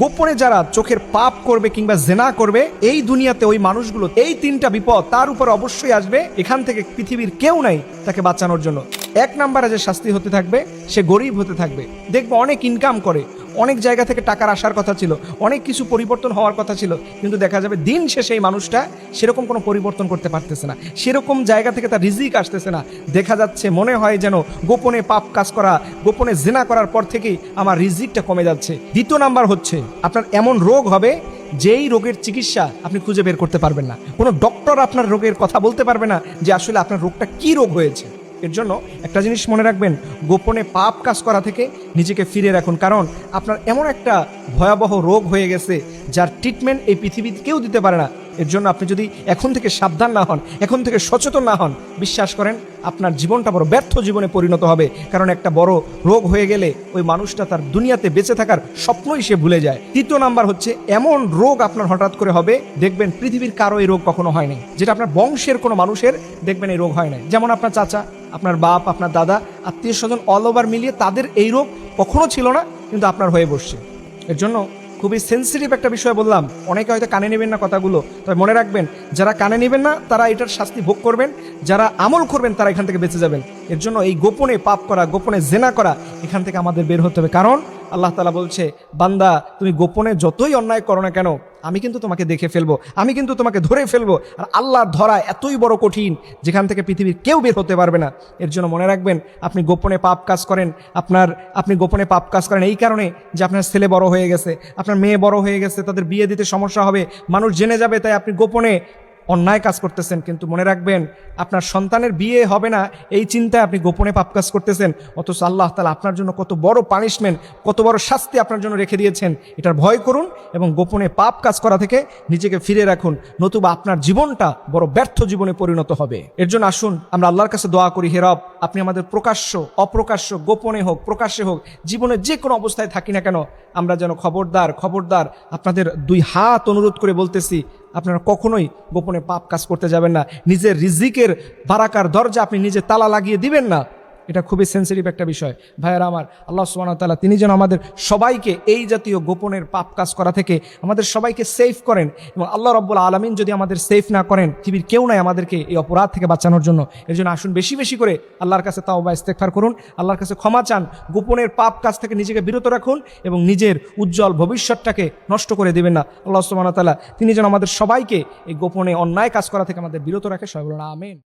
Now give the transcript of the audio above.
গোপনে যারা চোখের পাপ করবে কিংবা জেনা করবে, এই দুনিয়াতে ওই মানুষগুলো, এই তিনটা বিপদ তার উপর অবশ্যই আসবে। এখান থেকে পৃথিবীর কেউ নাই তাকে বাঁচানোর জন্য। এক নাম্বারে যে শাস্তি হতে থাকবে, সে গরিব হতে থাকবে। দেখব অনেক ইনকাম করে। অনেক জায়গা থেকে টাকার আসার কথা ছিল, অনেক কিছু পরিবর্তন হওয়ার কথা ছিল, কিন্তু দেখা যাবে দিন শেষে এই মানুষটা সেরকম কোনো পরিবর্তন করতে পারতেছে না। সেরকম জায়গা থেকে তার রিজিক আসতেছে না। দেখা যাচ্ছে মনে হয় যেন গোপনে পাপ কাজ করা, গোপনে জেনা করার পর থেকেই আমার রিজিকটা কমে যাচ্ছে। দ্বিতীয় নাম্বার হচ্ছে, আপনার এমন রোগ হবে যেই রোগের চিকিৎসা আপনি খুঁজে বের করতে পারবেন না। কোনো ডক্টর আপনার রোগের কথা বলতে পারবে না যে আসলে আপনার রোগটা কি রোগ হয়েছে। এর জন্য একটা জিনিস মনে রাখবেন, গোপনে পাপ কাজ করা থেকে নিজেকে ফিরে রাখুন। কারণ আপনার এমন একটা ভয়াবহ রোগ হয়ে গেছে যার ট্রিটমেন্ট এই পৃথিবীতে কেউ দিতে পারে না। এর জন্য আপনি যদি এখন থেকে সাবধান না হন, এখন থেকে সচেতন না হন, বিশ্বাস করেন, আপনার জীবনটা বড় ব্যর্থ জীবনে পরিণত হবে। কারণ একটা বড় রোগ হয়ে গেলে ওই মানুষটা তার দুনিয়াতে বেঁচে থাকার স্বপ্নই সে ভুলে যায়। তৃতীয় নাম্বার হচ্ছে, এমন রোগ আপনার হঠাৎ করে হবে, দেখবেন পৃথিবীর কারও এই রোগ কখনো হয়নি। যেটা আপনার বংশের কোনো মানুষের, দেখবেন এই রোগ হয় নাই। যেমন আপনার চাচা আপনার বাপ, আপনার দাদা, আত্মীয় স্বজন অল ওভার মিলিয়ে তাদের এই রোগ কখনো ছিল না, কিন্তু আপনার হয়ে বসছে। এর জন্য খুবই সেন্সিটিভ একটা বিষয় বললাম। অনেকে হয়তো কানে নেবেন না কথাগুলো, তবে মনে রাখবেন, যারা কানে নেবেন না, তারা এটার শাস্তি ভোগ করবেন, যারা আমল করবেন, তারা এখান থেকে বেঁচে যাবেন। এর জন্য এই গোপনে পাপ করা, গোপনে জেনা করা, এখান থেকে আমাদের বের হতে হবে। কারণ আল্লাহ তালা বলছে, বান্দা, তুমি গোপনে যতই অন্যায় করো না কেন আমি কিন্তু তোমাকে দেখে ফেলব, আমি কিন্তু তোমাকে ধরে ফেলব। আর আল্লাহর ধরা এতই বড় কঠিন, যেখান থেকে পৃথিবীর কেউ বের হতে পারবে না। এর জন্য মনে রাখবেন, আপনি গোপনে পাপ কাজ করেন। আপনার, আপনি গোপনে পাপ কাজ করেন এই কারণে যে আপনার ছেলে বড় হয়ে গেছে, আপনার মেয়ে বড় হয়ে গেছে, তাদের বিয়ে দিতে সমস্যা হবে, মানুষ জেনে যাবে, তাই আপনি গোপনে অন্যায় কাজ করতেছেন, কিন্তু মনে রাখবেন আপনার সন্তানের বিয়ে হবে না, এই চিন্তায় আপনি গোপনে পাপ কাজ করতেছেন, অথচ আল্লাহ তালা আপনার জন্য কত বড় পানিশমেন্ট কত বড় শাস্তি আপনার জন্য রেখে দিয়েছেন, এটার ভয় করুন এবং গোপনে পাপ কাজ করা থেকে নিজেকে ফিরে রাখুন, নতুবা আপনার জীবনটা বড় ব্যর্থ জীবনে পরিণত হবে। এর জন্য আসুন, আমরা আল্লাহর কাছে দোয়া করি হেরব আপনি আমাদের প্রকাশ্য, অপ্রকাশ্য, গোপনে হোক, প্রকাশ্যে হোক, জীবনে যে কোনো অবস্থায় থাকি না কেন, আমরা যেন খবরদার খবরদার, আপনাদের দুই হাত অনুরোধ করে বলতেছি আপনারা কখনোই গোপনে পাপ কাজ করতে যাবেন না। নিজের রিজিকের বারাকার দরজা আপনি নিজে তালা লাগিয়ে দিবেন না। এটা খুবই সেন্সিটিভ একটা বিষয়। ভাইয়ারা আমার, আল্লাহ সুবাহ তালা তিনি যেন আমাদের সবাইকে এই জাতীয় গোপনের পাপ কাজ করা থেকে আমাদের সবাইকে সেফ করেন এবং আল্লাহ রব্বুল আলমিন যদি আমাদের সেফ না করেন, পৃথিবীর কেউ নাই আমাদেরকে এই অপরাধ থেকে বাঁচানোর জন্য। এর জন্য আসুন বেশি বেশি করে আল্লাহর কাছে তাও বা ইস্তেকফার করুন, আল্লাহর কাছে ক্ষমা চান, গোপনের পাপ কাজ থেকে নিজেকে বিরত রাখুন এবং নিজের উজ্জ্বল ভবিষ্যৎটাকে নষ্ট করে দেবেন না। আল্লাহ সুবাহ তালা তিনি যেন আমাদের সবাইকে এই গোপনে অন্যায় কাজ করা থেকে আমাদের বিরত রাখে, সবাই বলুন, আমিন।